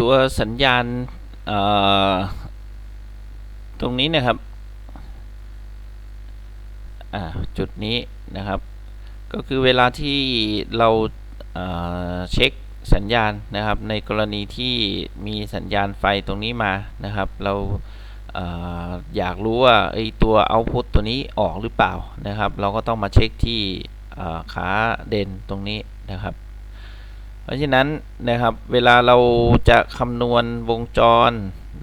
ตัวสัญญาณตรงนี้นะครับจุดนี้นะครับ ก็คือเวลาที่เราเอ่อเช็คสัญญาณนะครับ ในกรณีที่มีสัญญาณไฟตรงนี้มานะครับ เราเอ่อยากรู้ว่าไอตัว output ตัวนี้ออกหรือเปล่านะครับ เราก็ต้องมาเช็คที่ขาเด่นตรงนี้นะครับ ราะฉะนั้นนะครับเวลาเราจะคำนวณวงจร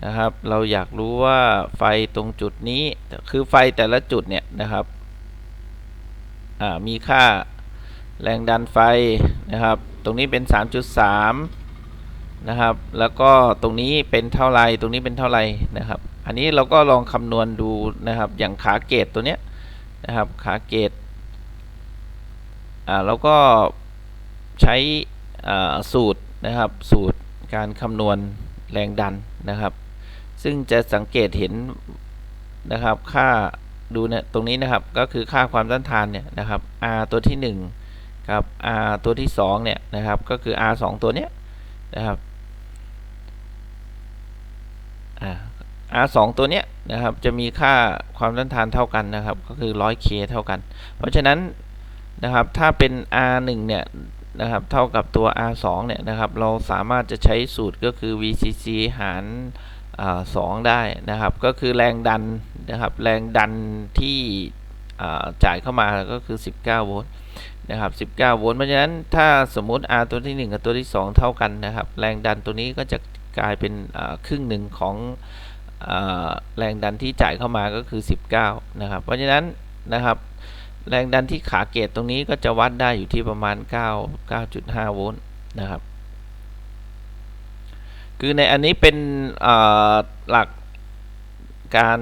นะครับ เราอยากรู้ว่าไฟตรงจุดนี้คือไฟแต่ละจุดเนี่ยนะครับอ่ามีค่าแรงดันไฟนะครับ ตรงนี้เป็น 3.3 นะครับ แล้วก็ตรงนี้เป็นเท่าไรตรงนี้เป็นเท่าไรนะครับ อันนี้เราก็ลองคำนวณดูนะครับ อย่างขาเกตตัวเนี้ยนะครับขาเกตอ่าแล้วก็ใช้ สูตรนะครับสูตรการคำนวณแรงดันนะครับ ซึ่งจะสังเกตเห็นนะครับค่าดูเนี่ยตรงนี้นะครับก็คือค่าความต้านทานเนี่ยนะครับ R ตัวที่ 1 กับ R ตัวที่ 2 เนี่ยนะครับก็คือ R 2 ตัวเนี้ยนะครับอ่า R 2ตัวเนี้ยนะครับจะมีค่าความต้านทานเท่ากันนะครับก็คือ 100K เท่ากัน เพราะฉะนั้นนะครับถ้าเป็น R 1เนี่ย นะครับเท่ากับตัว R 2เนี่ยนะครับเราสามารถจะใช้สูตรก็คือ VCC หารสองได้นะครับ ก็คือแรงดันนะครับแรงดันที่จ่ายเข้ามาก็คือ 19 โวลต์นะครับ 19 โวลต์เพราะฉะนั้นถ้าสมมุติ R ตัวที่ 1 กับตัวที่ 2 เท่ากันนะครับ แรงดันตัวนี้ก็จะกลายเป็นครึ่งหนึ่งของแรงดันที่จ่ายเข้ามาก็คือ 19 นะครับ เพราะฉะนั้นนะครับ แรงดันที่ขาเกตตรงนี้ก็จะวัดได้อยู่ที่ประมาณ 9 9.5 โวลต์นะครับ คือในอันนี้เป็นหลักการ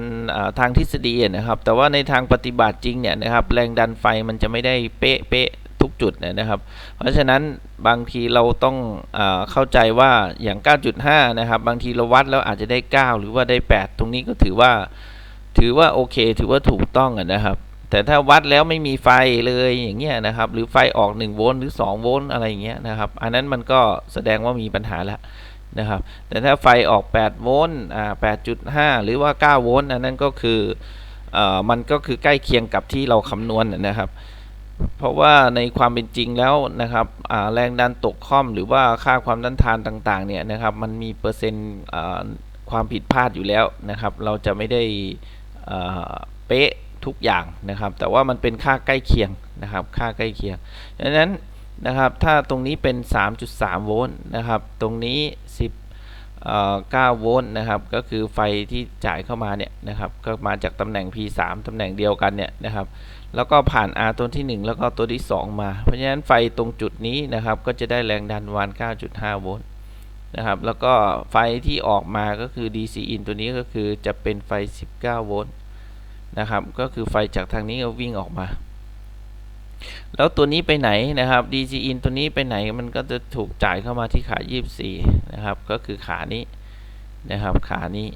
ทางทฤษฎีนะครับ แต่ว่าในทางปฏิบัติจริงเนี่ยนะครับ แรงดันไฟมันจะไม่ได้เป๊ะเป๊ะทุกจุดนะครับ เพราะฉะนั้นบางทีเราต้องอเข้าใจว่าอย่าง 9.5 นะครับ บางทีเราวัดแล้วอาจจะได้ 9 หรือว่าได้ 8 ตรงนี้ก็ถือว่าถือว่าโอเค ถือว่าถูกต้องนะครับ แต่ถ้าวัดแล้วไม่มีไฟเลยอย่างเงี้ยนะครับ หรือไฟออก1โวลต์หรือ2โวลต์อะไรอย่างเงี้ยนะครับ อันนั้นมันก็แสดงว่ามีปัญหาแล้วนะครับ แต่ถ้าไฟออก8โวลต์อ่า8.5 หรือว่า9โวลต์อันนั้นก็คือเอ่อมันก็คือใกล้เคียงกับที่เราคำนวณนะครับ เพราะว่าในความเป็นจริงแล้วนะครับแรงดันตกค่อมหรือว่าค่าความต้านทานต่างๆเนี่ยนะครับ มันมีเปอร์เซ็นต์ความผิดพลาดอยู่แล้วนะครับ เราจะไม่ได้เป๊ะ ทุกอย่างนะครับ แต่ว่ามันเป็นค่าใกล้เคียงนะครับ ค่าใกล้เคียงดังนั้นนะครับ ถ้าตรงนี้เป็น 3.3 โวลต์นะครับ ตรงนี้10 9โวลต์นะครับ ก็คือไฟที่จ่ายเข้ามาเนี่ยนะครับ ก็มาจากตำแหน่ง P3 ตำแหน่งเดียวกันเนี่ยนะครับ แล้วก็ผ่าน R ตัวที่ 1 แล้วก็ตัวที่ 2 มา เพราะฉะนั้นไฟตรงจุดนี้นะครับ ก็จะได้แรงดันวัน9.5 โวลต์นะครับ แล้วก็ไฟที่ออกมาก็คือ DC in ตัวนี้ก็คือจะเป็นไฟ 19 โวลต์ นะครับ ก็คือไฟจากทางนี้ก็วิ่งออกมา แล้วตัวนี้ไปไหนนะครับ DC in ตัวนี้ไปไหนมันก็จะถูกจ่ายเข้ามาที่ขา 24 นะครับ ก็คือขานี้นะครับ ขานี้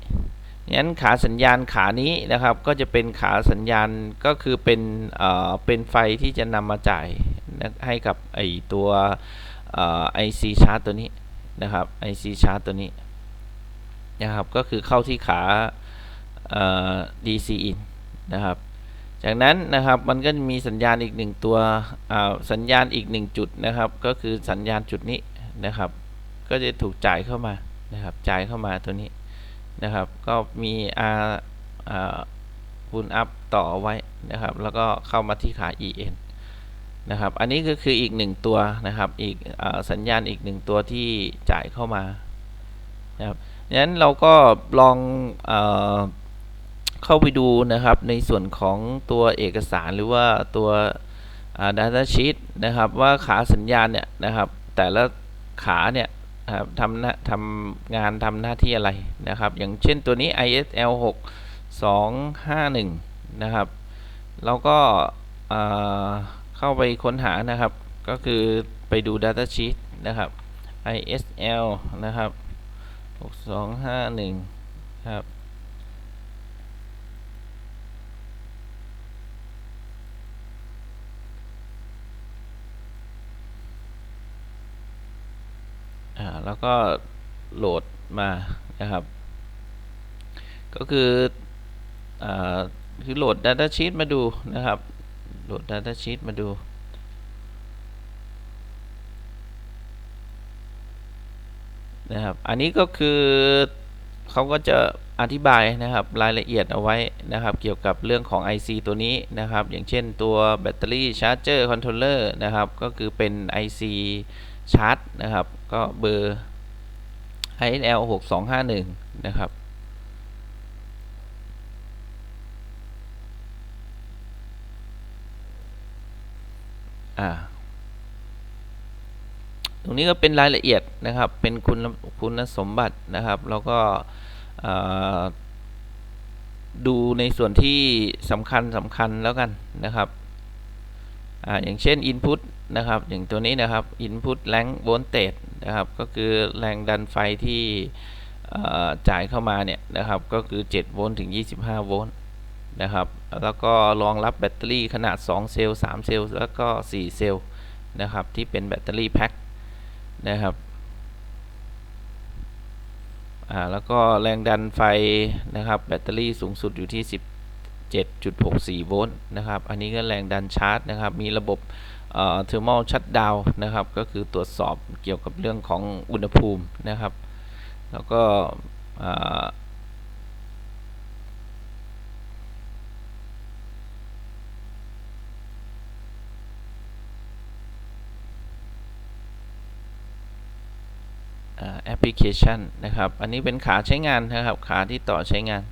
งั้นขาสัญญาณขานี้นะครับ ก็จะเป็นขาสัญญาณก็คือเป็นเอ่อเป็นไฟที่จะนำมาจ่ายให้กับไอตัวเอ่อ IC ชาร์ตตัวนี้นะครับ IC ชาร์ตตัวนี้นะครับ ก็คือเข้าที่ขาเอ่อ DC in นะครับ จากนั้นนะครับมันก็จะมีสัญญาณอีกหนึ่งตัวสัญญาณอีกหนึ่งจุดนะครับ ก็คือสัญญาณจุดนี้นะครับ ก็จะถูกจ่ายเข้ามานะครับ จ่ายเข้ามาตัวนี้นะครับ ก็มี R คูณอัพต่อไว้นะครับ แล้วก็เข้ามาที่ขา EN นะครับ อันนี้ก็คืออีกหนึ่งตัวนะครับ อีกอสัญญาณอีกหนึ่งตัวที่จ่ายเข้ามานะครับงั้นเราก็ลองอ เข้าไปดูนะครับในส่วนของตัวเอกสารหรือว่าตัว Data Sheet นะครับ ว่าขาสัญญาณเนี่ยนะครับ แต่ละขาเนี่ยทำทำงานทำหน้าที่อะไรนะครับ อย่างเช่นตัวนี้ ISL 6 2 5 1 นะครับเราก็เข้าไปค้นหานะครับ ก็คือไปดู Data Sheet นะครับ ISL นะครับ 6 2 5 1 ครับ แล้วก็โหลดมานะครับ ก็คืออาคือโหลด Data Sheet มาดูนะครับ โหลด Data Sheet มาดู นะครับ อันนี้ก็คือเขาก็จะอธิบายนะครับรายละเอียดเอาไว้นะครับ เกี่ยวกับเรื่องของ IC ตัวนี้นะครับ อย่างเช่นตัวแบตเตอรี่ชาร์จเจอร์คอนโทรลเลอร์นะครับ ก็คือเป็น IC ชาร์จนะครับ ก็เบอร์ ISL 6251 นะครับ อ่าตรงนี้ก็เป็นรายละเอียดนะครับ เป็นคุณคุณสมบัตินะครับ แล้วก็ดูในส่วนที่สำคัญสำคัญแล้วกันนะครับออย่างเช่น Input นะครับ อย่างตัวนี้นะครับ Input แรง Voltage นะครับ ก็คือแรงดันไฟที่จ่ายเข้ามาเนี่ยนะครับ ก็คือ7โวลต์ถึง 25 โวลต์นะครับ แล้วก็รองรับแบตเตอรี่ขนาด 2 เซลล์ 3 เซลล์ แล้วก็ 4 เซลล์ นะครับ ที่เป็นแบตเตอรี่แพ็คนะครับอ่าแล้วก็แรงดันไฟนะครับ แบตเตอรี่สูงสุดอยู่ที่ 17.64 โวลต์นะครับ อันนี้ก็แรงดันชาร์จนะครับ มีระบบ เทอร์มอลชัดดาวนะครับ ก็คือตรวจสอบเกี่ยวกับเรื่องของอุณหภูมินะครับ แล้วก็แอปพลิเคชันนะครับ อันนี้เป็นขาใช้งานนะครับ ขาที่ต่อใช้งาน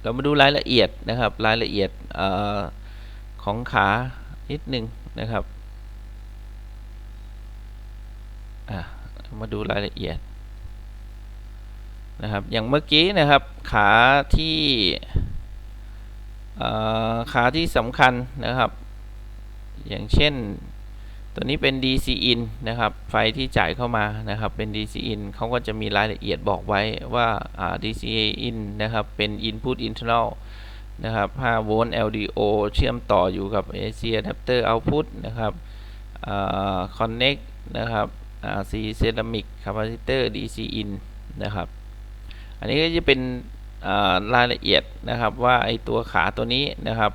เรามาดูรายละเอียดนะครับ รายละเอียดอของขา นิดหนึ่งนะครับมาดูรายละเอียดนะครับอย่างเมื่อกี้นะครับขาที่ขาที่สำคัญนะครับ อย่างเช่นตัวนี้เป็น DC in นะครับ ไฟที่จ่ายเข้ามานะครับ เป็น DC in เขาก็จะมีรายละเอียดบอกไว้ว่า DC in นะครับ เป็น input internal นะครับ5โวลต์ LDO เชื่อมต่ออยู่กับ AC adapter output นะครับ connect นะครับ C ceramic capacitor DC in นะครับ อันนี้ก็จะเป็นรายละเอียดนะครับว่าไอตัวขาตัวนี้นะครับ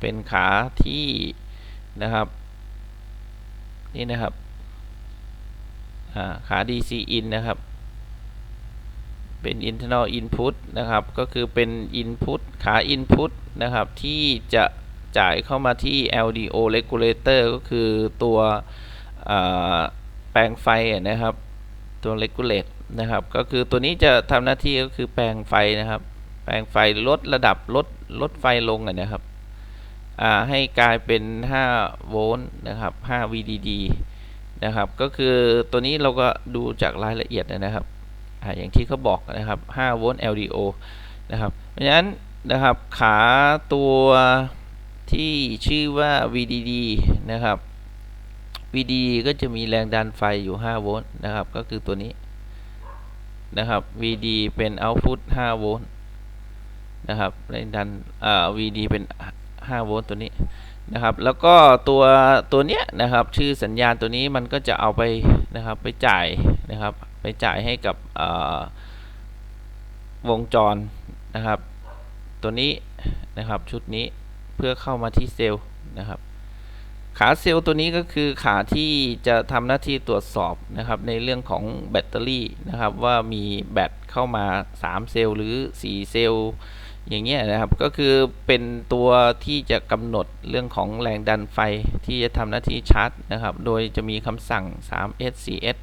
เป็นขาที่นะครับนี่นะครับขา DC in นะครับ เป็น internal input นะครับ ก็คือเป็น input ขา input นะครับ ที่จะจ่ายเข้ามาที่ LDO regulator ก็คือตัวแปลงไฟนะครับ ตัว regulate นะครับ ก็คือตัวนี้จะทำหน้าที่ก็คือแปลงไฟนะครับ แปลงไฟลดระดับลดลดไฟลงนะครับให้กลายเป็น 5 โวลต์นะครับ 5 VDD นะครับ ก็คือตัวนี้เราก็ดูจากรายละเอียดนะครับ ออย่างที่เขาบอกนะครับ5โวลต์ LDO นะครับเพราะฉะนั้นนะครับขาตัวที่ชื่อว่า VDD นะครับ VDD ก็จะมีแรงดันไฟอยู่ 5 โวลต์นะครับ ก็คือตัวนี้นะครับ VD เป็น output 5 โวลต์นะครับแรงดันอ่า VD เป็น 5 โวลต์ตัวนี้นะครับ แล้วก็ตัวตัวเนี้ยนะครับ ชื่อสัญญาณตัวนี้มันก็จะเอาไปนะครับไปจ่ายนะครับ ไปจ่ายให้กับวงจรนะครับ ตัวนี้นะครับชุดนี้เพื่อเข้ามาที่เซลล์นะครับ ขาเซลล์ตัวนี้ก็คือขาที่จะทำหน้าที่ตรวจสอบนะครับ ในเรื่องของแบตเตอรี่นะครับ ว่ามีแบตเข้ามา 3 เซลล์หรือ 4 เซลล์อย่างเงี้ยนะครับก็คือเป็นตัวที่จะกำหนดเรื่องของแรงดันไฟที่จะทำหน้าที่ชาร์จนะครับ โดยจะมีคำสั่ง 3S 4S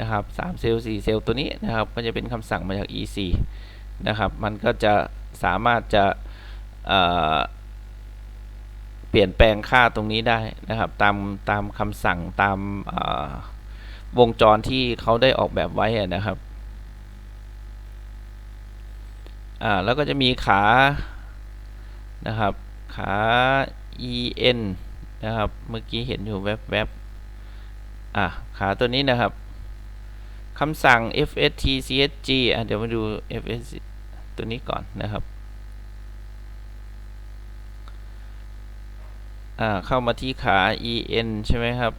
นะครับ3เซลล์4เซลล์ตัวนี้นะครับก็จะเป็นคำสั่งมาจาก EC นะครับมันก็จะสามารถจะเปลี่ยนแปลงค่าตรงนี้ได้นะครับตามตามคำสั่งตามวงจรที่เขาได้ออกแบบไว้นะครับอ่าแล้วก็จะมีขานะครับขา en นะครับเมื่อกี้เห็นอยู่แวบๆอ่าขาตัวนี้นะครับ คำสั่ง fst chg อะเดี๋ยวมาดู fst ตัวนี้ก่อนนะครับอ่าเข้ามาที่ขา en ใช่ไหมครับ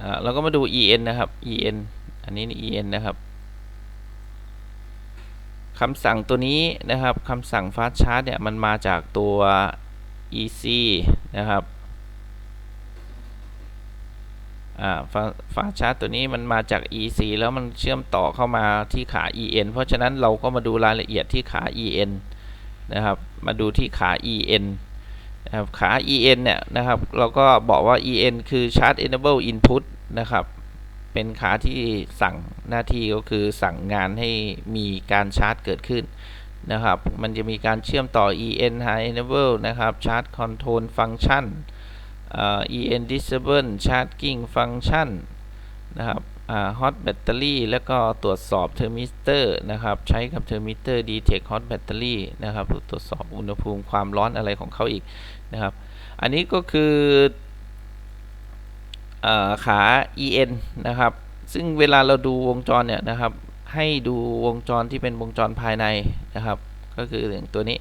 อ่าเราก็มาดู en นะครับ en อันนี้ en นะครับคำสั่งตัวนี้นะครับคำสั่ง fast charge เนี่ย มันมาจากตัว ec นะครับ อ่าฟาชาร์ตตัวนี้มันมาจาก ec แล้วมันเชื่อมต่อเข้ามาที่ขา en เพราะฉะนั้นเราก็มาดูรายละเอียดที่ขา en นะครับ มาดูที่ขา en นะครับขา en เนี่ยนะครับ เราก็บอกว่า en คือ chart enable input นะครับ เป็นขาที่สั่งหน้าที่ก็คือสั่งงานให้มีการชาร์จเกิดขึ้นนะครับ มันจะมีการเชื่อมต่อ en high enable นะครับ chart control function en disable charging function นะครับ hot battery แล้วก็ตรวจสอบเทอร์มิสเตอร์นะครับ ใช้กับเทอร์มิสเตอร์ detect hot battery นะครับตรวจสอบอุณหภูมิความร้อนอะไรของเขาอีกนะครับ อันนี้ก็คืออขา en นะครับ ซึ่งเวลาเราดูวงจรเนี่ยนะครับ ให้ดูวงจรที่เป็นวงจรภายในนะครับ ก็คือตัวนี้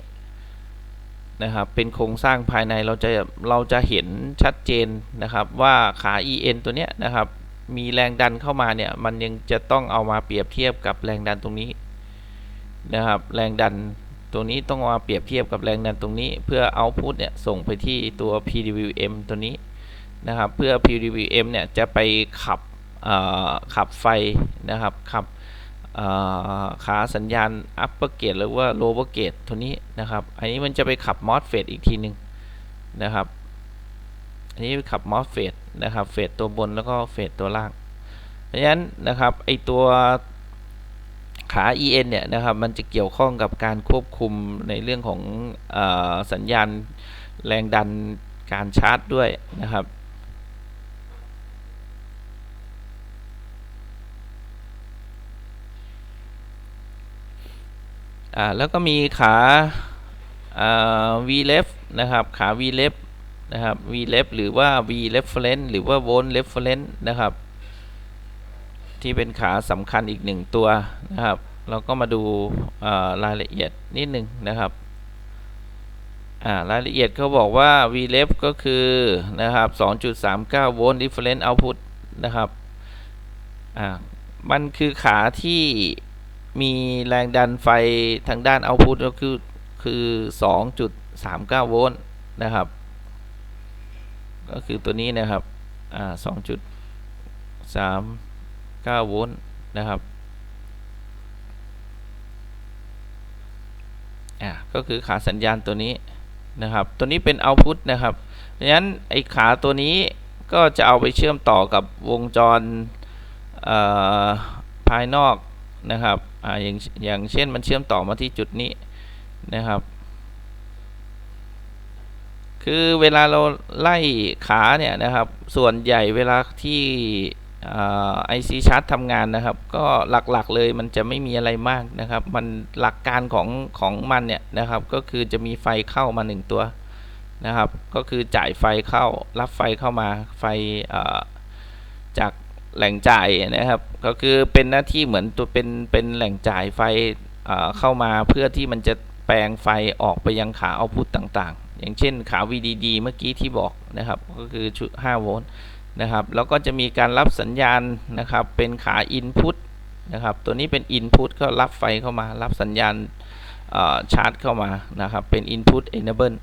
นะครับ เป็นโครงสร้างภายในเราจะเราจะเห็นชัดเจนนะครับว่าขา en ตัวเนี้ยนะครับ มีแรงดันเข้ามาเนี่ยมันยังจะต้องเอามาเปรียบเทียบกับแรงดันตรงนี้นะครับแรงดันตรงนี้ต้องมาเปรียบเทียบกับแรงดันตรงนี้ เพื่อเอาพุตเนี่ยส่งไปที่ตัว PWM ตัวนี้นะครับเพื่อ PWM เนี่ยจะไปขับขับไฟนะครับขับ ขาสัญญาณ upper gate หรือว่า lower gate ตัวนี้นะครับ อันนี้มันจะไปขับ MOSFET อีกทีหนึ่งนะครับ อันนี้ขับ MOSFET นะครับ เฟสตัวบนแล้วก็เฟสตัวล่าง เพราะฉะนั้นนะครับไอตัวขา EN เนี่ยนะครับ มันจะเกี่ยวข้องกับการควบคุมในเรื่องของอสัญญาณแรงดันการชาร์จด้วยนะครับ อ่าแล้วก็มีขาอ่า V left นะครับ ขา V left นะครับ V left หรือว่า V reference หรือว่า volt reference นะครับ ที่เป็นขาสำคัญอีกหนึ่งตัวนะครับ เราก็มาดูรายละเอียดนิดหนึ่งนะครับรายละเอียดเขาบอกว่า V left ก็คือนะครับ 2.39 โวลต์ difference output นะครับ มันคือขาที่ มีแรงดันไฟทางด้านเอาพุตก็คือคือ 2.39 โวลต์นะครับ ก็คือตัวนี้นะครับ อ่า 2.39 โวลต์นะครับอ่าก็คือขาสัญญาณตัวนี้นะครับ ตัวนี้เป็นเอาพุตนะครับเพราะฉะนั้นไอ้ขาตัวนี้ก็จะเอาไปเชื่อมต่อกับวงจรภายนอกนะครับ อ่าอย่างอย่างเช่นมันเชื่อมต่อมาที่จุดนี้นะครับ คือเวลาเราไล่ขาเนี่ยนะครับ ส่วนใหญ่เวลาที่ไอซีชาร์จทำงานนะครับ ก็หลักๆเลยมันจะไม่มีอะไรมากนะครับ มันหลักการของของมันเนี่ยนะครับ ก็คือจะมีไฟเข้ามาหนึ่งตัวนะครับ ก็คือจ่ายไฟเข้ารับไฟเข้ามาไฟจา แหล่งจ่ายนะครับ ก็คือเป็นหน้าที่เหมือนตัวเป็นเป็นแหล่งจ่ายไฟเข้ามาเพื่อที่มันจะแปลงไฟออกไปยังขาเอาพุตต่างๆ อย่างเช่นขา VDD เมื่อกี้ที่บอกนะครับก็คือชุด 5 โวลต์นะครับแล้วก็จะมีการรับสัญญาณนะครับเป็นขา Input นะครับตัวนี้เป็น Input ก็รับไฟเข้ามา รับสัญญาณชาร์จเข้ามานะครับเป็น Input Enable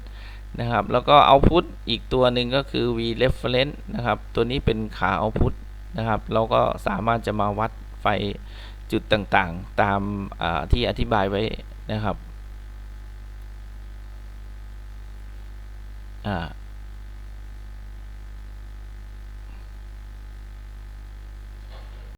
นะครับแล้วก็ Output อีกตัวหนึ่งก็คือ V Reference นะครับตัวนี้เป็นขา Output นะครับ เราก็สามารถจะมาวัดไฟจุดต่างๆ ตามที่อธิบายไว้นะครับ